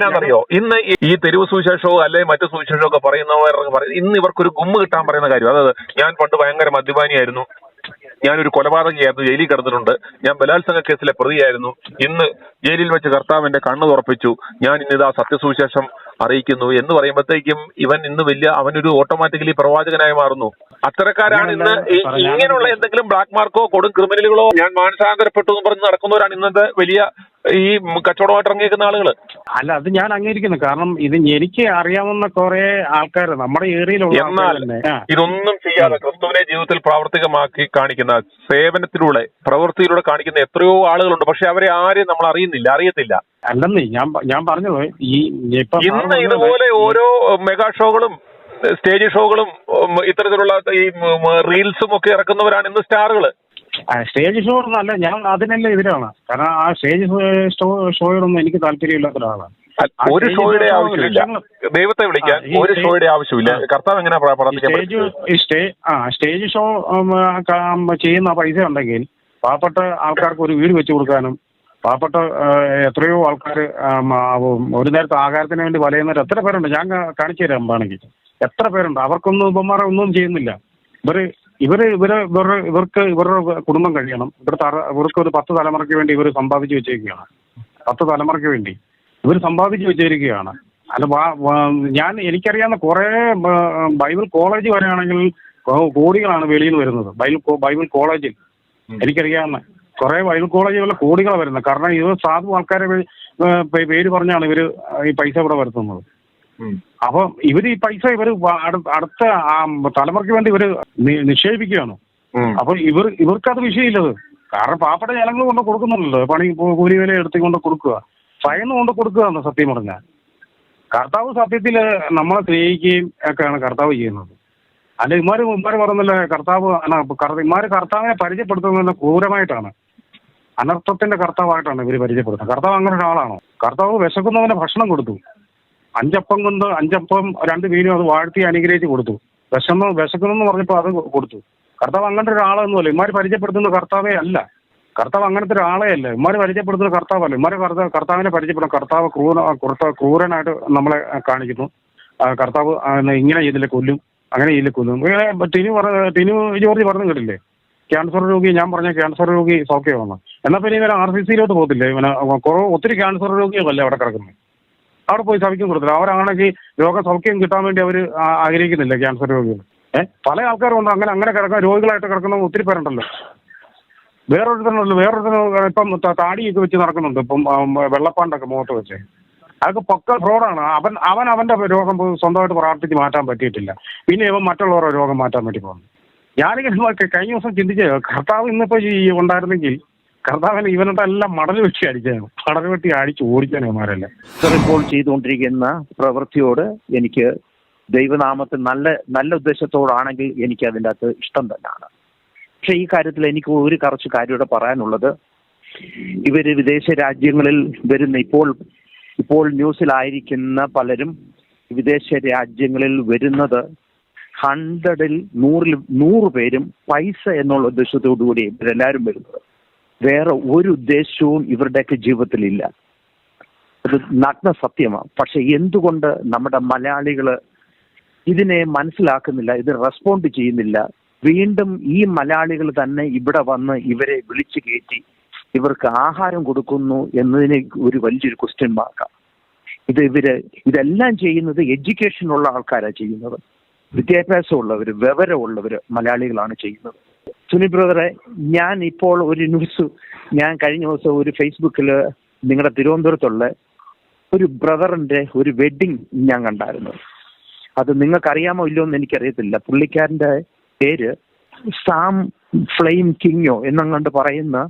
S5: ഞങ്ങൾ
S6: ഇന്ന് ഈ- തെരുവ് സുവിശേഷവും അല്ലെ മറ്റു സുവിശേഷവും ഒക്കെ പറയുന്നവർക്ക് പറയുന്നത് ഇന്ന് ഇവർക്കൊരു ഗുമ്മ കിട്ടാൻ പറയുന്ന കാര്യം. അതായത് ഞാൻ പണ്ട് ഭയങ്കര മദ്യപാനിയായിരുന്നു. ഞാനൊരു കൊലപാതകയായിരുന്നു ജയിലിൽ കിടന്നിട്ടുണ്ട്. ഞാൻ ബലാത്സംഗ കേസിലെ പ്രതിയായിരുന്നു. ഇന്ന് ജയിലിൽ വെച്ച് കർത്താവിന്റെ കണ്ണ് തുറപ്പിച്ചു. ഞാൻ ഇന്നിതാ സത്യസുവിശേഷം അറിയിക്കുന്നു എന്ന് പറയുമ്പോഴത്തേക്കും ഇവൻ ഇന്ന് വലിയ അവനൊരു ഓട്ടോമാറ്റിക്കലി പ്രവാചകനായി മാറുന്നു. അത്തരക്കാരാണ് ഇന്ന് ഇങ്ങനെയുള്ള എന്തെങ്കിലും ബ്ലാക്ക് മാർക്കോ കൊടും ക്രിമിനലുകളോ ഞാൻ മാനസാന്തരപ്പെട്ടു എന്ന് പറഞ്ഞ് നടക്കുന്നവരാണ് ഇന്നത്തെ വലിയ ഈ കച്ചവടമായിട്ട് ഇറങ്ങിയിരിക്കുന്ന ആളുകൾ
S5: അല്ല അത് ഞാൻ അംഗീകരിക്കുന്നു. കാരണം ഇത് എനിക്ക് അറിയാവുന്ന കുറെ ആൾക്കാർ നമ്മുടെ ഏരിയയിലുള്ള
S6: എന്നാൽ ഇതൊന്നും ചെയ്യാതെ ക്രിസ്തുവിനെ ജീവിതത്തിൽ പ്രാവർത്തികമാക്കി കാണിക്കുന്ന സേവനത്തിലൂടെ പ്രവൃത്തിയിലൂടെ കാണിക്കുന്ന എത്രയോ ആളുകളുണ്ട്. പക്ഷെ അവരെ ആരെയും നമ്മൾ അറിയുന്നില്ല അറിയത്തില്ല.
S5: അല്ലെന്നേ ഞാൻ ഞാൻ പറഞ്ഞത് ഈ
S6: ഇന്ന് ഇതുപോലെ ഓരോ മെഗാ ഷോകളും സ്റ്റേജ് ഷോകളും ഇത്തരത്തിലുള്ള ഈ റീൽസും ഒക്കെ ഇറക്കുന്നവരാണ് ഇന്ന് സ്റ്റാറുകൾ
S5: ആ, സ്റ്റേജ് ഷോ അല്ല ഞാൻ അതിനെല്ലാം എതിരാണ്. കാരണം ആ സ്റ്റേജ് ഷോ ഷോയോടൊന്നും എനിക്ക് താല്പര്യമില്ലാത്ത ഒരാളാണ്.
S6: ഒരു ഷോയുടെ ആവശ്യമില്ല. ദൈവത്തെ വിളിക്കാൻ ഒരു ഷോയുടെ ആവശ്യമില്ല. കർത്താവ് എങ്ങനെ
S5: സ്റ്റേജ് ആ സ്റ്റേജ് ഷോ ചെയ്യുന്ന പൈസ ഉണ്ടെങ്കിൽ പാവപ്പെട്ട ആൾക്കാർക്ക് ഒരു വീട് വെച്ചു കൊടുക്കാനും പാവപ്പെട്ട എത്രയോ ആൾക്കാർ ഒരു നേരത്തെ ആഹാരത്തിന് വേണ്ടി വലയുന്നവർ എത്ര പേരുണ്ട്? ഞാൻ കാണിച്ചു തരാം വേണമെങ്കിൽ. എത്ര പേരുണ്ട്? അവർക്കൊന്നും ഇവന്മാരെ ഒന്നും ചെയ്യുന്നില്ല. ഇവർ ഇവർ ഇവർ ഇവരുടെ ഇവർക്ക് ഇവരുടെ കുടുംബം കഴിയണം. ഇവരുടെ തറ ഇവർക്ക് ഒരു പത്ത് തലമുറയ്ക്ക് വേണ്ടി ഇവർ സമ്പാദിച്ചു വെച്ചേക്കുകയാണ് പത്ത് തലമുറയ്ക്ക് വേണ്ടി. ഇവർ സമ്പാദിച്ചു വെച്ചിരിക്കുകയാണ്. അല്ല ഞാൻ എനിക്കറിയാവുന്ന കുറേ ബൈബിൾ കോളേജ് വരെയാണെങ്കിൽ കോടികളാണ് വെളിയിൽ നിന്ന് വരുന്നത്. ബൈബിൾ ബൈബിൾ കോളേജിൽ. എനിക്കറിയാവുന്ന കുറേ ബൈബിൾ കോളേജുകളിൽ കോടികളാണ് വരുന്നത്. കാരണം ഇത് സാധു ആൾക്കാരെ പേര് പറഞ്ഞാണ് ഇവർ ഈ പൈസ ഇവിടെ വരുത്തുന്നത്. അപ്പം ഇവർ ഈ പൈസ ഇവർ അടുത്ത ആ തലമുറയ്ക്ക് വേണ്ടി ഇവർ നിക്ഷേപിക്കുകയാണ്. അപ്പൊ ഇവർ ഇവർക്കത് വിഷയമില്ലത്. കാരണം പാവപ്പെട്ട ജനങ്ങൾ കൊണ്ട് കൊടുക്കുന്നുണ്ടല്ലോ. പണി കൂലി വില എടുത്ത് കൊണ്ട് കൊടുക്കുക. ഭയന്ന് കൊണ്ട് കൊടുക്കുകയാണ് സത്യം പറഞ്ഞാൽ. കർത്താവ് സത്യത്തിൽ നമ്മളെ സ്നേഹിക്കുകയും ഒക്കെയാണ് കർത്താവ് ചെയ്യുന്നത്. അല്ല ഇമാര് ഇമാര് പറയുന്നില്ല കർത്താവ് ഇമാര് കർത്താവിനെ പരിചയപ്പെടുത്തുന്നത് ക്രൂരമായിട്ടാണ്. അനർത്ഥത്തിന്റെ കർത്താവായിട്ടാണ് ഇവർ പരിചയപ്പെടുത്തുന്നത് കർത്താവ് അങ്ങനെ ഒരാളാണോ കർത്താവ് വിശക്കുന്നവന് ഭക്ഷണം കൊടുത്തു. അഞ്ചപ്പം കൊണ്ട് അഞ്ചപ്പം രണ്ട് മീനും അത് വാഴ്ത്തി അനുഗ്രഹിച്ച് കൊടുത്തു. വിശന്ന് വിശക്കുന്നെന്ന് പറഞ്ഞപ്പോൾ അത് കൊടുത്തു. കർത്താവ് അങ്ങനത്തെ ഒരാളൊന്നുമല്ല. ഇമാര് പരിചയപ്പെടുത്തുന്ന കർത്താവേ അല്ല. കർത്താവ് അങ്ങനത്തെ ഒരാളെ അല്ല. ഇമാര് പരിചയപ്പെടുത്തുന്ന കർത്താവല്ല. ഇമാര് കർത്താവ് കർത്താവിനെ പരിചയപ്പെടുന്ന കർത്താവ് ക്രൂര ക്രൂരനായിട്ട് നമ്മളെ കാണിക്കുന്നു. കർത്താവ് ഇങ്ങനെ ഇതിലെ കൊല്ലും അങ്ങനെ ഇതിലെ കൊല്ലും. ടിനു പറഞ്ഞ ടിനു ജോർജ് പറഞ്ഞു കേട്ടില്ലേ? ക്യാൻസർ രോഗി ഞാൻ പറഞ്ഞ ക്യാൻസർ രോഗി സൗഖ്യമാണ്. എന്നാൽ പിന്നെ ഇവരെ ആർ സി സിയിലോട്ട് പോകത്തില്ലേ? ഇവനെ കുറവ് ഒത്തിരി ക്യാൻസർ രോഗികളല്ലേ അവിടെ കിടക്കുന്നത്? അവിടെ പോയി സൗഖ്യം കൊടുത്തില്ല. അവരാണെങ്കിൽ രോഗസൗഖ്യം കിട്ടാൻ വേണ്ടി അവർ ആഗ്രഹിക്കുന്നില്ല ക്യാൻസർ രോഗികൾ. ഏഹ് പല ആൾക്കാരുണ്ട്. അങ്ങനെ അങ്ങനെ കിടക്കുന്ന രോഗികളായിട്ട് കിടക്കുന്ന ഒത്തിരി പേരുണ്ടല്ലോ. വേറൊരുത്തരുണ്ടല്ലോ വേറൊരുത്തന് ഇപ്പം താടിയൊക്കെ വെച്ച് നടക്കുന്നുണ്ട്. ഇപ്പം വെള്ളപ്പാണ്ടൊക്കെ മുഖത്ത് വെച്ച്. അതൊക്കെ പൊക്ക ഫ്രോഡാണ് അവൻ അവൻ അവന്റെ രോഗം സ്വന്തമായിട്ട് പ്രാർത്ഥിച്ച് മാറ്റാൻ പറ്റിയിട്ടില്ല. പിന്നെ ഇവൻ മറ്റുള്ളവരുടെ രോഗം മാറ്റാൻ വേണ്ടി പോകുന്നു. ഞാനിങ്ങനെ കഴിഞ്ഞ ദിവസം ചിന്തിച്ചേ കർത്താവ് ഇന്നിപ്പോ ഈ ഉണ്ടായിരുന്നെങ്കിൽ കർത്താവിന് എല്ലാം മടൽ വെട്ടി അടിക്കാനും മടൽ വെട്ടി അടിച്ച് ഓടിക്കാനും ഇവന്മാരെല്ലാം.
S7: സർ ഇപ്പോൾ ചെയ്തുകൊണ്ടിരിക്കുന്ന പ്രവൃത്തിയോട് എനിക്ക് ദൈവനാമത്തിൽ നല്ല നല്ല ഉദ്ദേശത്തോടാണെങ്കിൽ എനിക്ക് അതിന്റെ അകത്ത് ഇഷ്ടം തന്നെയാണ്. പക്ഷെ ഈ കാര്യത്തിൽ എനിക്ക് ഒരു കുറച്ച് കാര്യം ഇവിടെ പറയാനുള്ളത്. ഇവർ വിദേശ രാജ്യങ്ങളിൽ വരുന്ന ഇപ്പോൾ ഇപ്പോൾ ന്യൂസിലായിരിക്കുന്ന പലരും വിദേശ രാജ്യങ്ങളിൽ വരുന്നത് ഹൺഡ്രഡിൽ നൂറിൽ നൂറ് പേരും പൈസ എന്നുള്ള ഉദ്ദേശത്തോടു കൂടി ഇവരെല്ലാവരും വരുന്നത്. വേറെ ഒരു ഉദ്ദേശവും ഇവരുടെയൊക്കെ ജീവിതത്തിലില്ല. അത് നഗ്ന സത്യമാണ് പക്ഷെ എന്തുകൊണ്ട് നമ്മുടെ മലയാളികൾ ഇതിനെ മനസ്സിലാക്കുന്നില്ല ഇത് റെസ്പോണ്ട് ചെയ്യുന്നില്ല? വീണ്ടും ഈ മലയാളികൾ തന്നെ ഇവിടെ വന്ന് ഇവരെ വിളിച്ചു കയറ്റി ഇവർക്ക് ആഹാരം കൊടുക്കുന്നു എന്നതിനെ ഒരു വലിയൊരു ക്വസ്റ്റ്യൻ മാർക്കാണ് ഇത് ഇവർ ഇതെല്ലാം ചെയ്യുന്നത് എഡ്യൂക്കേഷനുള്ള ആൾക്കാരാണ് ചെയ്യുന്നത്. വിദ്യാഭ്യാസമുള്ളവർ വിവരമുള്ളവർ മലയാളികളാണ് ചെയ്യുന്നത്. സുനി ബ്രദറെ ഞാൻ ഇപ്പോൾ ഒരു ന്യൂസ് ഞാൻ കഴിഞ്ഞ ദിവസം ഒരു ഫേസ്ബുക്കിൽ നിങ്ങളുടെ തിരുവനന്തപുരത്തുള്ള ഒരു ബ്രദറിന്റെ ഒരു വെഡിങ് ഞാൻ കണ്ടായിരുന്നു. അത് നിങ്ങൾക്കറിയാമോ ഇല്ലയോ എന്ന് എനിക്കറിയത്തില്ല. പുള്ളിക്കാരന്റെ പേര് സാം ഫ്ലെയിം കിങ്ങോ എന്നങ്ങണ്ട് പറയുന്ന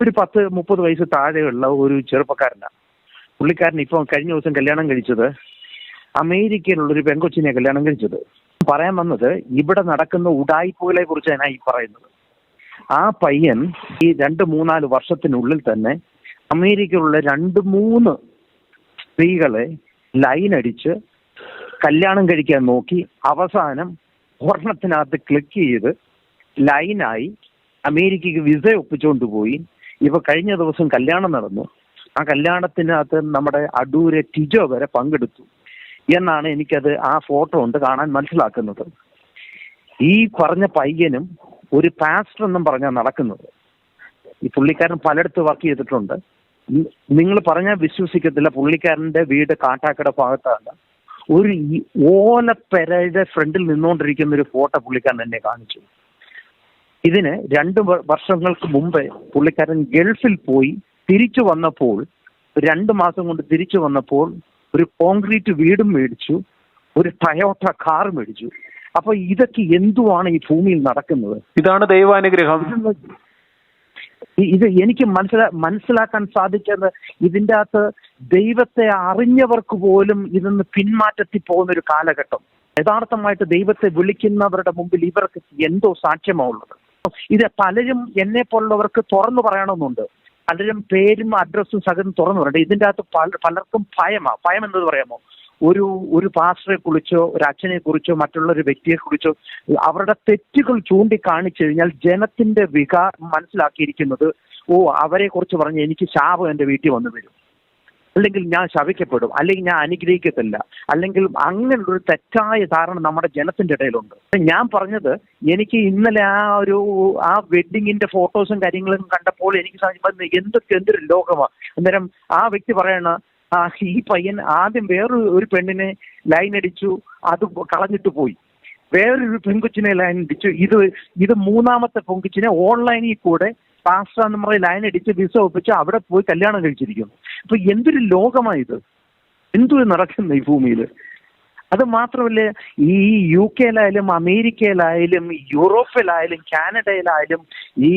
S7: ഒരു പത്ത് മുപ്പത് വയസ്സ് താഴെയുള്ള ഒരു ചെറുപ്പക്കാരനാണ് പുള്ളിക്കാരൻ ഇപ്പം കഴിഞ്ഞ ദിവസം കല്യാണം കഴിച്ചത് അമേരിക്കയിലുള്ള ഒരു പെങ്കൊച്ചിനെ കല്യാണം കഴിച്ചത്. പറയാൻ വന്നത് ഇവിടെ നടക്കുന്ന ഉടായ്പകളെ കുറിച്ചാണ് ഈ പറയുന്നത്. ആ പയ്യൻ ഈ രണ്ട് മൂന്നാൽ വർഷത്തിനുള്ളിൽ തന്നെ അമേരിക്കയിലുള്ള രണ്ട് മൂന്ന് സ്ത്രീകളെ ലൈൻ അടിച്ച് കല്യാണം കഴിക്കാൻ നോക്കി അവസാനം ഒരെണ്ണത്തിനകത്ത് ക്ലിക്ക് ചെയ്ത് ലൈനായി അമേരിക്കക്ക് വിസ ഒപ്പിച്ചുകൊണ്ട് പോയി. ഇപ്പൊ കഴിഞ്ഞ ദിവസം കല്യാണം നടന്നു. ആ കല്യാണത്തിനകത്ത് നമ്മുടെ അടൂര് ടിജോ വരെ പങ്കെടുത്തു. എന്നാണ് എനിക്കത് ആ ഫോട്ടോ കൊണ്ട് കാണാൻ മനസ്സിലാക്കുന്നത്. ഈ പറഞ്ഞ പയ്യനും ഒരു പാസ്റ്റർ എന്നും പറഞ്ഞാൽ നടക്കുന്നത്. ഈ പുള്ളിക്കാരൻ പലയിടത്ത് വർക്ക് ചെയ്തിട്ടുണ്ട്. നിങ്ങൾ പറഞ്ഞാൽ വിശ്വസിക്കത്തില്ല പുള്ളിക്കാരന്റെ വീട് കാട്ടാക്കട ഭാഗത്താണ്. ഒരു ഓലപ്പെരയുടെ ഫ്രണ്ടിൽ നിന്നുകൊണ്ടിരിക്കുന്ന ഒരു ഫോട്ടോ പുള്ളിക്കാരൻ എന്നെ കാണിച്ചു. ഇതിന് രണ്ട് വർഷങ്ങൾക്ക് മുമ്പ് പുള്ളിക്കാരൻ ഗൾഫിൽ പോയി തിരിച്ചു വന്നപ്പോൾ രണ്ട് മാസം കൊണ്ട് തിരിച്ചു വന്നപ്പോൾ ഒരു കോൺക്രീറ്റ് വീടും മേടിച്ചു ഒരു ടയോട്ട കാർ മേടിച്ചു. അപ്പൊ ഇതൊക്കെ എന്തുവാണ് ഈ ഭൂമിയിൽ നടക്കുന്നത്?
S6: ഇതാണ് ദൈവാനുഗ്രഹം.
S7: ഇത് എനിക്ക് മനസ്സിലാ മനസ്സിലാക്കാൻ സാധിച്ചത് ഇതിന്റെ അകത്ത് ദൈവത്തെ അറിഞ്ഞവർക്ക് പോലും ഇതൊന്ന് പിന്മാറ്റത്തിൽ പോകുന്ന ഒരു കാലഘട്ടം. യഥാർത്ഥമായിട്ട് ദൈവത്തെ വിളിക്കുന്നവരുടെ മുമ്പിൽ ഇവർക്ക് എന്തോ സാക്ഷ്യമാ ഉള്ളത്. ഇത് പലരും എന്നെ പോലുള്ളവർക്ക് തുറന്നു പറയണമെന്നുണ്ട്. പലരും പേരും അഡ്രസ്സും സകലം തുറന്നു പറഞ്ഞു ഇതിന്റെ അകത്ത് പല പലർക്കും ഭയമാ. ഭയം എന്നത് പറയാമോ? ഒരു ഒരു പാസ്റ്ററെ കുറിച്ചോ ഒരു അച്ഛനെ കുറിച്ചോ മറ്റുള്ള ഒരു വ്യക്തിയെ കുറിച്ചോ അവരുടെ തെറ്റുകൾ ചൂണ്ടിക്കാണിച്ചു കഴിഞ്ഞാൽ ജനത്തിന്റെ വികാരം മനസ്സിലാക്കിയിരിക്കുന്നത് ഓ അവരെ കുറിച്ച് പറഞ്ഞ് എനിക്ക് ശാപം എന്റെ വീട്ടിൽ വന്നു വരും. അല്ലെങ്കിൽ ഞാൻ ശവിക്കപ്പെടും അല്ലെങ്കിൽ ഞാൻ അനുഗ്രഹിക്കത്തില്ല അല്ലെങ്കിൽ അങ്ങനെയുള്ളൊരു തെറ്റായ ധാരണ നമ്മുടെ ജനത്തിന്റെ ഇടയിലുണ്ട്. ഞാൻ പറഞ്ഞത് എനിക്ക് ഇന്നലെ ആ ഒരു ആ വെഡിങ്ങിന്റെ ഫോട്ടോസും കാര്യങ്ങളും കണ്ടപ്പോൾ എനിക്ക് എന്തൊക്കെ എന്തൊരു ലോകമാണ് അന്നേരം ആ വ്യക്തി പറയണ ഈ പയ്യൻ ആദ്യം വേറൊരു ഒരു പെണ്ണിനെ ലൈൻ അടിച്ചു അത് കളഞ്ഞിട്ട് പോയി. വേറൊരു പെൺകുച്ചിനെ ലൈൻ അടിച്ചു. ഇത് ഇത് മൂന്നാമത്തെ പെൺകുച്ചിനെ ഓൺലൈനിൽ കൂടെ പാസ്റ്റർ എന്ന് പറഞ്ഞ ലൈൻ അടിച്ച് വിസ ഒപ്പിച്ച് അവിടെ പോയി കല്യാണം കഴിച്ചിരിക്കുന്നു. അപ്പൊ എന്തൊരു ലോകമായത് എന്തൊരു നടക്കുന്ന ഈ ഭൂമിയിൽ അത് മാത്രമല്ല ഈ യു കെയിലായാലും അമേരിക്കയിലായാലും യൂറോപ്പിലായാലും കാനഡയിലായാലും ഈ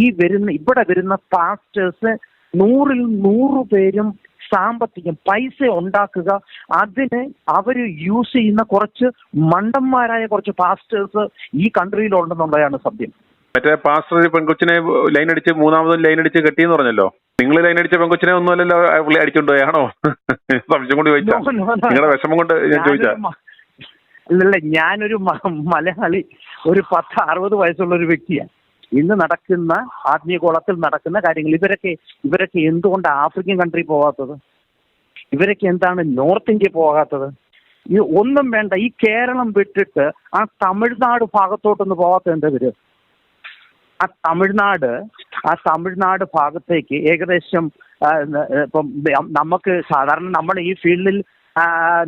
S7: ഈ വരുന്ന ഇവിടെ വരുന്ന പാസ്റ്റേഴ്സ് നൂറിൽ നൂറ് പേരും സാമ്പത്തികം പൈസ ഉണ്ടാക്കുക. അതിന് അവർ യൂസ് ചെയ്യുന്ന കുറച്ച് മണ്ടന്മാരായ കുറച്ച് പാസ്റ്റേഴ്സ് ഈ കൺട്രിയിലുണ്ടെന്നുള്ളതാണ് സത്യം.
S6: മറ്റേ പാസ്റ്റർ ഒരു പെൺകൊച്ചിനെ ലൈൻ അടിച്ച് മൂന്നാമതും ലൈൻ അടിച്ച് കെട്ടിയെന്ന് പറഞ്ഞല്ലോ. നിങ്ങൾ ലൈൻ അടിച്ച പെൺകൊച്ചിനെ ഒന്നും അല്ലല്ലോ പുള്ളി അടിച്ചോണ്ട് സംശയം കൊണ്ട് ചോദിച്ചാ. നിങ്ങളുടെ വിഷമം കൊണ്ട് ഞാൻ ചോദിച്ചാ.
S7: അല്ലല്ല ഞാനൊരു മലയാളി ഒരു പത്ത് അറുപത് വയസ്സുള്ള ഒരു വ്യക്തിയാണ് ഇന്ന് നടക്കുന്ന ആത്മീയ കോളത്തിൽ നടക്കുന്ന കാര്യങ്ങൾ ഇവരൊക്കെ ഇവരൊക്കെ എന്തുകൊണ്ട് ആഫ്രിക്കൻ കൺട്രി പോകാത്തത് ഇവരൊക്കെ എന്താണ് നോർത്ത് ഇന്ത്യ പോകാത്തത്? ഈ ഒന്നും വേണ്ട ഈ കേരളം വിട്ടിട്ട് ആ തമിഴ്നാട് ഭാഗത്തോട്ടൊന്ന് പോകാത്ത എന്താ ഇവർ? ആ തമിഴ്നാട് ആ തമിഴ്നാട് ഭാഗത്തേക്ക് ഏകദേശം ഇപ്പം നമുക്ക് സാധാരണ നമ്മൾ ഈ ഫീൽഡിൽ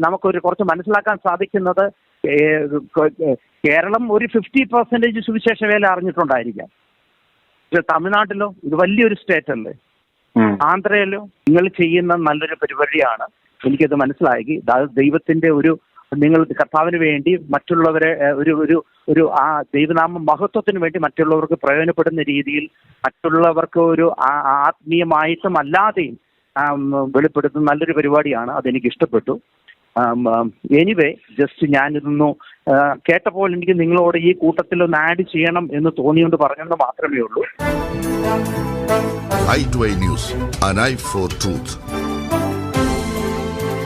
S7: നമുക്കൊരു കുറച്ച് മനസ്സിലാക്കാൻ സാധിക്കുന്നത് കേരളം ഒരു ഫിഫ്റ്റി പെർസെന്റേജ് സുവിശേഷ വേല അറിഞ്ഞിട്ടുണ്ടായിരിക്കാം. പക്ഷെ തമിഴ്നാട്ടിലോ ഇത് വലിയൊരു സ്റ്റേറ്റ് അല്ലേ. ആന്ധ്രയിലോ നിങ്ങൾ ചെയ്യുന്ന നല്ലൊരു പരിപാടിയാണ്. എനിക്കത് മനസ്സിലാക്കി അത് ദൈവത്തിന്റെ ഒരു നിങ്ങൾ കർത്താവിന് വേണ്ടി മറ്റുള്ളവരെ ഒരു ഒരു ഒരു ആ ദൈവനാമ മഹത്വത്തിന് വേണ്ടി മറ്റുള്ളവർക്ക് പ്രയോജനപ്പെടുന്ന രീതിയിൽ മറ്റുള്ളവർക്ക് ഒരു ആത്മീയമായിട്ടും അല്ലാതെയും വെളിപ്പെടുത്തുന്ന നല്ലൊരു പരിപാടിയാണ്. അതെനിക്ക് ഇഷ്ടപ്പെട്ടു. എനിവേ ജസ്റ്റ് ഞാനിതൊന്നു കേട്ടപ്പോൾ എനിക്ക് നിങ്ങളോട് ഈ കൂട്ടത്തിൽ ഒന്ന് ആഡ് ചെയ്യണം എന്ന് തോന്നിയോണ്ട് പറഞ്ഞെന്ന് മാത്രമേ ഉള്ളൂ.
S8: I news I for truth.